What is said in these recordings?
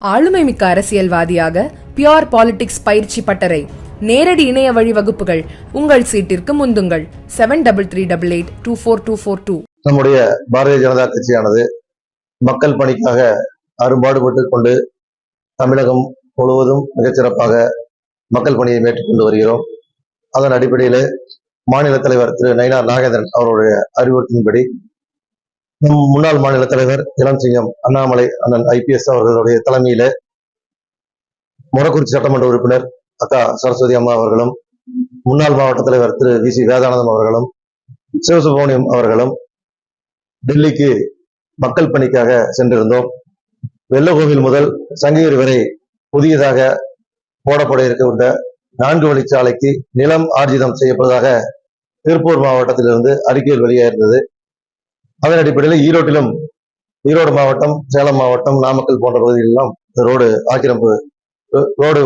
ஆளுமை மிக்க அரசியல்வாதியாக பியோர் பாலிடிக்ஸ் பயிற்சி பட்டறை. நேரடி இணைய வழி வகுப்புகள். உங்கள் சீட்டிற்கு முந்துங்கள். Seven double three double eight two four two four two நம்முடைய பாரதிய ஜனதா கட்சியானது மக்கள் பணிக்காக அரும்பாடுபட்டு கொண்டு தமிழகம் முழுவதும் மிகச்சிறப்பாக மக்கள் பணியை மேற்கொண்டு வருகிறோம். அதன் அடிப்படையில் மாநில தலைவர் திரு நயினார் நாகேந்திரன் அவருடைய அறிவுறுத்தின்படி நம் முன்னாள் மாநில தலைவர் இளஞ்சிங்கம் அண்ணாமலை அண்ணன் ஐபிஎஸ் அவர்களுடைய தலைமையில முறக்குறிச்சி சட்டமன்ற உறுப்பினர் அக்கா சரஸ்வதி அம்மா அவர்களும் முன்னாள் மாவட்ட தலைவர் திரு வி சி வேதானந்தம் அவர்களும் சிவசுப்ரமணியம் அவர்களும் டெல்லிக்கு மக்கள் பணிக்காக சென்றிருந்தோம். வெள்ளகோவில் முதல் சங்ககிரி வரை புதியதாக போடப்பட இருக்கின்ற நான்கு வழிச்சாலைக்கு நிலம் ஆர்ஜிதம் செய்யப்படுவதாக திருப்பூர் மாவட்டத்திலிருந்து அறிக்கையில் வெளியாயிருந்தது. அதன் அடிப்படையில் ஈரோட்டிலும் ஈரோடு மாவட்டம் சேலம் மாவட்டம் நாமக்கல் போன்ற பகுதிகளெல்லாம் இந்த ரோடு ஆக்கிரமிப்பு ரோடு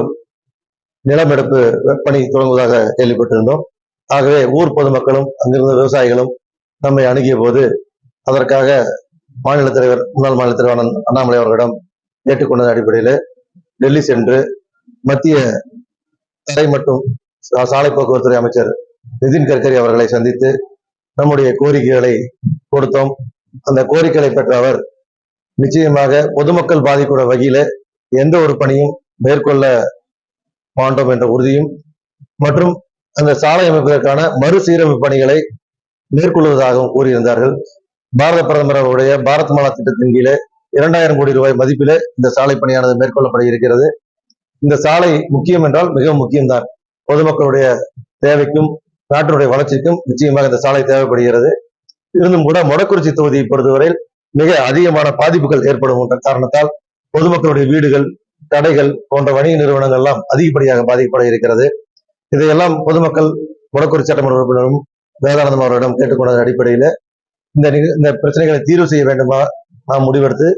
நிலமெடுப்பு பணி தொடங்குவதாக கேள்விப்பட்டிருந்தோம். ஆகவே ஊர் பொதுமக்களும் அங்கிருந்த விவசாயிகளும் நம்மை அணுகிய போது அதற்காக மாநில தலைவர் முன்னாள் மாநில தலைவர் அண்ணாமலை அவர்களிடம் கேட்டுக்கொண்டதன் அடிப்படையில் டெல்லி சென்று மத்திய தரை மற்றும் சாலை போக்குவரத்துறை அமைச்சர் நிதின் கட்கரி அவர்களை சந்தித்து நம்முடைய கோரிக்கைகளை கொடுத்தோம். அந்த கோரிக்கைகளை பெற்ற அவர் நிச்சயமாக பொதுமக்கள் பாதிக்கூட வகையில எந்த ஒரு பணியும் மேற்கொள்ள மாட்டோம் என்ற உறுதியும் மற்றும் அந்த சாலை அமைப்பதற்கான மறுசீரமைப்பு பணிகளை மேற்கொள்வதாகவும் கூறியிருந்தார்கள். பாரத பிரதமர் அவருடைய பாரத் மாலா திட்டத்தின் கீழே இரண்டாயிரம் கோடி ரூபாய் மதிப்பிலே இந்த சாலை பணியானது மேற்கொள்ளப்பட இருக்கிறது. இந்த சாலை முக்கியம் என்றால் மிக முக்கியம்தான். பொதுமக்களுடைய தேவைக்கும் நாட்டினுடைய வளர்ச்சிக்கும் நிச்சயமாக இந்த சாலை தேவைப்படுகிறது. இருந்தும் கூட மொடக்குறிச்சி தொகுதியை பொறுத்தவரையில் மிக அதிகமான பாதிப்புகள் ஏற்படும் என்ற காரணத்தால் பொதுமக்களுடைய வீடுகள் கடைகள் போன்ற வணிக நிறுவனங்கள் எல்லாம் அதிகப்படியாக பாதிக்கப்பட இருக்கிறது. இதையெல்லாம் பொதுமக்கள் மொடக்குறிச்சி சட்டமன்ற உறுப்பினரும் வேதானந்தம் அவர்களிடம் கேட்டுக்கொண்டதன் அடிப்படையில் இந்த இந்த பிரச்சனைகளை தீர்வு செய்ய வேண்டுமா நாம் முடிவெடுத்து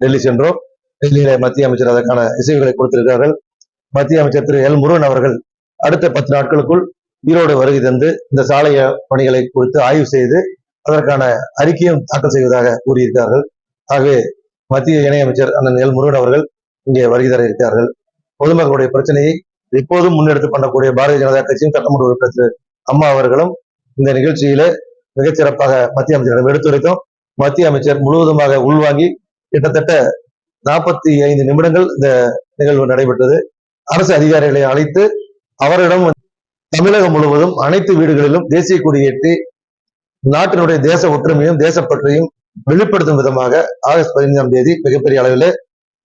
டெல்லி சென்றோம். டெல்லியில மத்திய அமைச்சர் அதற்கான இசைவுகளை கொடுத்திருக்கிறார்கள். மத்திய அமைச்சர் திரு எல் முருகன் அவர்கள் அடுத்த பத்து நாட்களுக்குள் ஈரோடு வருகை தந்து இந்த சாலைய பணிகளை குறித்து ஆய்வு செய்து அதற்கான அறிக்கையும் தாக்கல் செய்வதாக கூறியிருக்கிறார்கள். ஆகவே மத்திய இணையமைச்சர் அண்ணன் எல் முருகன் அவர்கள் இங்கே வருகை தர இருக்கிறார்கள். பொதுமக்களுடைய பிரச்சனையை இப்போதும் முன்னெடுத்து பண்ணக்கூடிய பாரதிய ஜனதா கட்சியின் சட்டமன்ற உறுப்பினர் திரு அம்மா அவர்களும் இந்த நிகழ்ச்சியில மிகச்சிறப்பாக மத்திய அமைச்சரிடம் எடுத்துரைத்தோம். மத்திய அமைச்சர் முழுவதுமாக உள்வாங்கி கிட்டத்தட்ட நாற்பத்தி ஐந்து நிமிடங்கள் இந்த நிகழ்வு நடைபெற்றது. அரசு அதிகாரிகளை அழைத்து அவரிடம் தமிழகம் முழுவதும் அனைத்து வீடுகளிலும் தேசிய கொடியேற்றி நாட்டினுடைய தேச ஒற்றுமையும் தேசப்பற்றையும் வெளிப்படுத்தும் விதமாக ஆகஸ்ட் பதினைந்தாம் தேதி மிகப்பெரிய அளவில்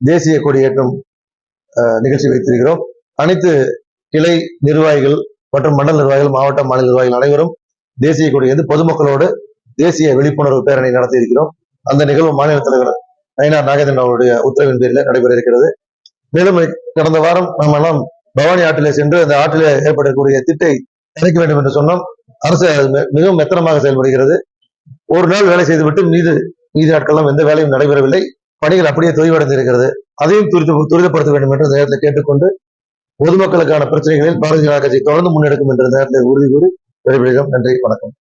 தேசிய கொடியேற்றும் நிகழ்ச்சி வைத்திருக்கிறோம். அனைத்து கிளை நிர்வாகிகள் மற்றும் மண்டல நிர்வாகிகள் மாவட்ட மாநில நிர்வாகிகள் அனைவரும் தேசிய கொடியேந்து பொதுமக்களோடு தேசிய விழிப்புணர்வு பேரணி நடத்தி இருக்கிறோம் அந்த நிகழ்வு மாநில தலைவர் நயினார் நாகேந்திரன் அவருடைய உத்தரவின் பேரில் நடைபெற இருக்கிறது. மேலும் கடந்த வாரம் நம்ம எல்லாம் பவானி ஆற்றிலே சென்று அந்த ஆற்றிலே ஏற்படக்கூடிய திட்டை இணைக்க வேண்டும் என்று சொன்னோம். அரசு அது மிகவும் மெத்தனமாக செயல்படுகிறது. ஒரு நாள் வேலை செய்துவிட்டு மீது மீதி நாட்கள்லாம் எந்த வேலையும் நடைபெறவில்லை. பணிகள் அப்படியே தொய்வடைந்து இருக்கிறது அதையும் துரித துரிதப்படுத்த வேண்டும் என்று இந்த நேரத்தில் கேட்டுக்கொண்டு பொதுமக்களுக்கான பிரச்சனைகளில் பாரதிய ஜனதா கட்சி தொடர்ந்து முன்னெடுக்கும் என்ற நேரத்தில் உறுதி கூறி விடைபெறுகிறோம். நன்றி வணக்கம்.